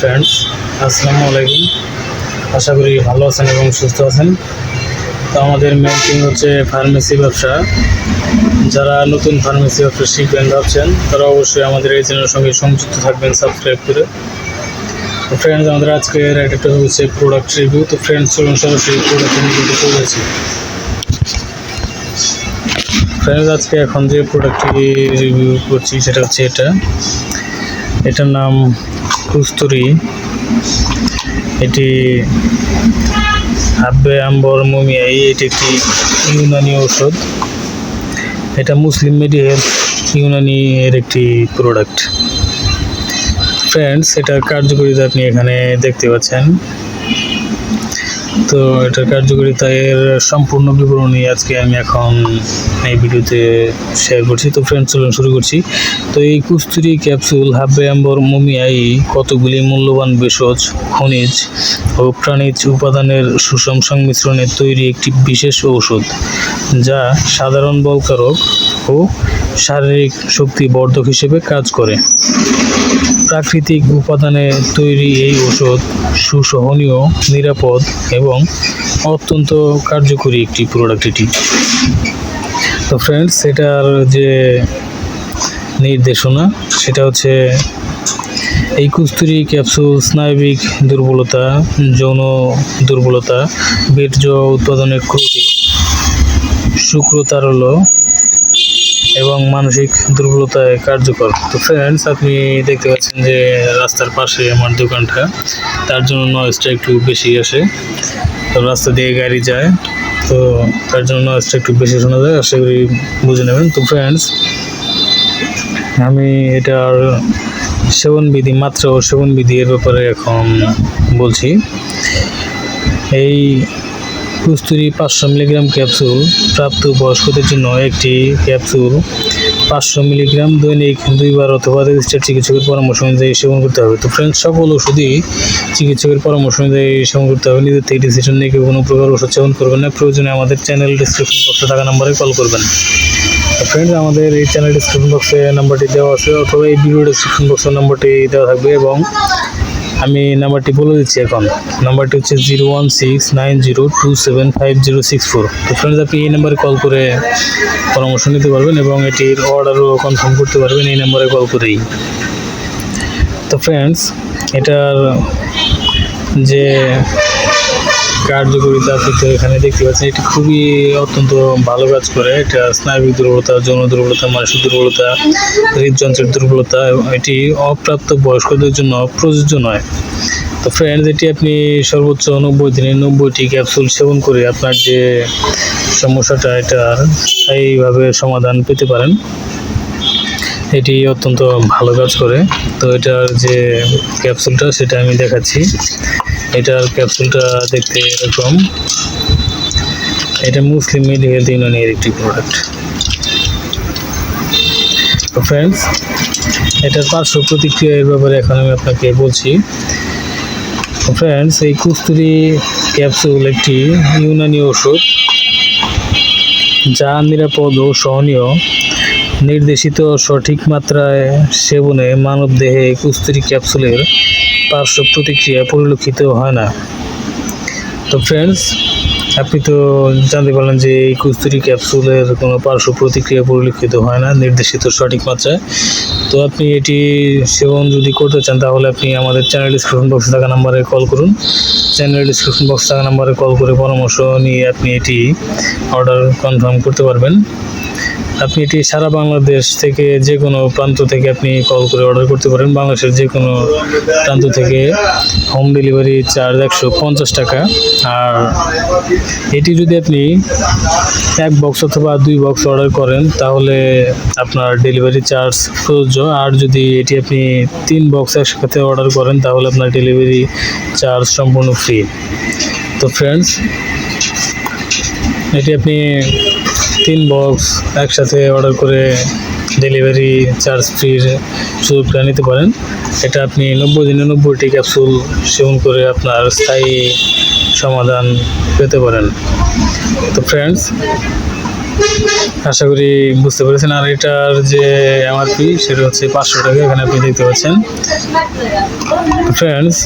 Friends আসসালামু আলাইকুম। আশা করি ভালো আছেন এবং সুস্থ আছেন। তো আমাদের মেন থিং হচ্ছে ফার্মেসি ব্যবসা। যারা নতুন ফার্মেসি ব্যবসা শিখবেন, ভাবছেন, তারা অবশ্যই আমাদের এই চ্যানেলের সঙ্গে সংযুক্ত থাকবেন সাবস্ক্রাইব করে। তো ফ্রেন্ডস আমাদের আজকের একটা হচ্ছে প্রোডাক্ট রিভিউ তো ফ্রেন্ডস চলুন সরাসরি প্রোডাক্টের নিয়ে করেছি ফ্রেন্ডস আজকে এখন যে প্রোডাক্টটি রিভিউ করছি, সেটা হচ্ছে এটা। এটার নাম কুস্তুরি। এটি হাব্বে আম্বর মমিয়াই, এটি একটি ইউনানি ঔষধ। এটা মুসলিম মেডি হেলথ ইউনানি এর একটি প্রোডাক্ট ফ্রেন্ডস এটার কার্যকরিতা আপনি এখানে দেখতে পাচ্ছেন। তো এটার কার্যকারিতা এর সম্পূর্ণ বিবরণী আজকে আমি এখন এই ভিডিওতে শেয়ার করছি। তো ফ্রেন্ড চলুন শুরু করছি। তো এই কুস্তুরি ক্যাপসুল হাব্বে আম্বর মুমিয়াই কতগুলি মূল্যবান ভেষজ, খনিজ ও প্রাণীজ উপাদানের সুষম সংমিশ্রণে তৈরি একটি বিশেষ ঔষধ, যা সাধারণ বলকারক ও শারীরিক শক্তি বর্ধক হিসেবে কাজ করে। প্রাকৃতিক উপাদানে তৈরি এই ওষুধ সুসহনীয়, নিরাপদ এবং অত্যন্ত কার্যকরী একটি প্রোডাক্ট এটি। তো ফ্রেন্ডস এটার যে নির্দেশনা, সেটা হচ্ছে এই কুস্তুরি ক্যাপসুল স্নায়বিক দুর্বলতা, যৌন দুর্বলতা, বীর্য উৎপাদনের ক্রুটি, শুক্রতারল্য এবং মানসিক দুর্বলতায় কার্যকর। তো ফ্রেন্ডস আপনি দেখতে পাচ্ছেন যে রাস্তার পাশে আমার দোকানটা, তার জন্য নয়েজটা একটু বেশি আসে। রাস্তা দিয়ে গাড়ি যায়। তো তার জন্য আজটা একটু বেশি শোনা যায়, আশা করি বুঝে নেবেন। তো ফ্রেন্ডস আমি এটার সেবনবিধি মাত্র ও সেবনবিধি এর ব্যাপারে এখন বলছি। এই কুস্তুরি পাঁচশো মিলিগ্রাম ক্যাপসুল প্রাপ্ত বয়স্কদের জন্য একটি ক্যাপসুল পাঁচশো মিলিগ্রাম দৈনিক দুইবার অথবা রেজিস্টার চিকিৎসকের পরামর্শ অনুযায়ী সেবন করতে হবে। তো ফ্রেন্ডস সকল ওষুধই চিকিৎসকের পরামর্শ অনুযায়ী সেবন করতে হবে। নিজের থেকে ডিসিশন নিয়ে কেউ কোনো প্রকার ওষুধ সেবন করবেন না। প্রয়োজনে আমাদের চ্যানেল ডিসক্রিপশন বক্সে থাকা নাম্বারে কল করবেন। ফ্রেন্ডস আমাদের এই চ্যানেল ডিসক্রিপশন বক্সে নাম্বারটি দেওয়া আছে অথবা এই ভিডিও ডিসক্রিপশন বক্সে নাম্বারটি দেওয়া থাকবে এবং আমি নাম্বারটি বলে দিচ্ছি এখন। নাম্বারটি হচ্ছে zero one six nine zero two seven five zero six four. তো ফ্রেন্ডস আপনি এই নাম্বারে কল করে পরামর্শ নিতে পারবেন এবং এটির অর্ডারও কনফার্ম করতে পারবেন এই নাম্বারে কল করেই। তো ফ্রেন্ডস এটার যে কার্যকারিতা আপনি তো এখানে দেখতে পাচ্ছেন, এটি খুবই অত্যন্ত ভালো কাজ করে। এটা স্নায়বিক দুর্বলতা, যৌন দুর্বলতা, মানসিক দুর্বলতা, হৃদযন্ত্রের দুর্বলতা এটি অপ্রাপ্ত বয়স্কদের জন্য প্রযোজ্য নয়। তো ফ্রেন্ডস এটি আপনি সর্বোচ্চ নব্বই দিনে নব্বইটি ক্যাপসুল সেবন করে আপনার যে সমস্যাটা, এটা স্থায়ীভাবে সমাধান পেতে পারেন। এটি অত্যন্ত ভালো কাজ করে। তো এটার যে ক্যাপসুলটা সেটা আমি দেখাচ্ছি। এটার ক্যাপসুলটা দেখতে এরকম। এটা মুসলিম মেড হেলথ ইউনিয়নের একটি প্রোডাক্ট তো ফ্রেন্ডস এটার পার্শ্ব প্রতিক্রিয়া এর ব্যাপারে এখন আমি আপনাকে বলছি। ফ্রেন্ডস এই কুস্তুরি ক্যাপসুল একটি ইউনানি ওষুধ। যা নিরাপদ ও সহনীয়। নির্দেশিত সঠিক মাত্রায় সেবনে মানবদেহে কুস্তুরি ক্যাপসুলের পার্শ্ব প্রতিক্রিয়া পরিলক্ষিত হয় না। তো ফ্রেন্ডস আপনি তো জানতে পারলেন যে এই কুস্তুরি ক্যাপসুলের কোনো পার্শ্ব প্রতিক্রিয়া পরিলক্ষিত হয় না, নির্দেশিত সঠিক মাত্রায়। তো আপনি এটি সেবন যদি করতে চান, তাহলে আপনি আমাদের চ্যানেল ডিসক্রিপশন বক্সে থাকা নাম্বারে কল করুন। চ্যানেল ডিসক্রিপশন বক্সে থাকা নাম্বারে কল করে পরামর্শ নিয়ে আপনি এটি অর্ডার কনফার্ম করতে পারবেন। আপনি এটি সারা বাংলাদেশ থেকে যে কোনো প্রান্ত থেকে আপনি কল করে অর্ডার করতে পারেন। বাংলাদেশের যে কোনো প্রান্ত থেকে হোম ডেলিভারি চার্জ একশো পঞ্চাশ টাকা। আর এটি যদি আপনি এক বক্স অথবা দুই বক্স অর্ডার করেন, তাহলে আপনার ডেলিভারি চার্জ প্রযোজ্য। আর যদি এটি আপনি তিন বক্স একসাথে অর্ডার করেন, তাহলে আপনার ডেলিভারি চার্জ সম্পূর্ণ ফ্রি তো ফ্রেন্ডস এটি আপনি তিন বক্স একসাথে অর্ডার করে ডেলিভারি চার্জ ফ্রির সুযোগটা নিতে পারেন। এটা আপনি নব্বই দিনে নব্বইটি ক্যাপসুল সেবন করে আপনার স্থায়ী সমাধান পেতে পারেন। তো ফ্রেন্ডস আশা করি বুঝতে পেরেছেন। আর এটার যে এমআরপি সেটা হচ্ছে পাঁচশো টাকা, এখানে আপনি দেখতে পাচ্ছেন। ফ্রেন্ডস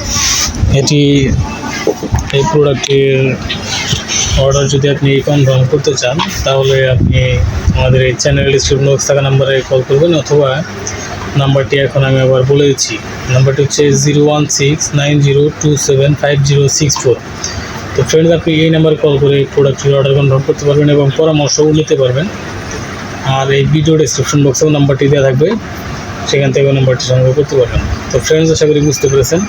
এটি এই প্রোডাক্টের অর্ডার যদি আপনি কনফার্ম করতে চান, তাহলে আপনি আমাদের এই চ্যানেল ডিসক্রিপশন বক্স থাকা নাম্বারে কল করবেন, অথবা নাম্বারটি এখন আমি আবার বলে দিচ্ছি। নাম্বারটি হচ্ছে zero one six nine zero two seven five zero six four তো ফ্রেন্ডস আপনি এই নাম্বারে কল করে প্রোডাক্টের অর্ডার কনফার্ম করতে পারবেন এবং পরামর্শও নিতে পারবেন। আর এই ভিডিও ডিসক্রিপশন বক্সেও নাম্বারটি দেওয়া থাকবে, সেখান থেকে নাম্বারটি সংগ্রহ করতে পারবেন। তো ফ্রেন্ডস আশা করি বুঝতে পেরেছেন।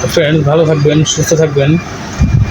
তো ফ্রেন্ডস ভালো থাকবেন, সুস্থ থাকবেন।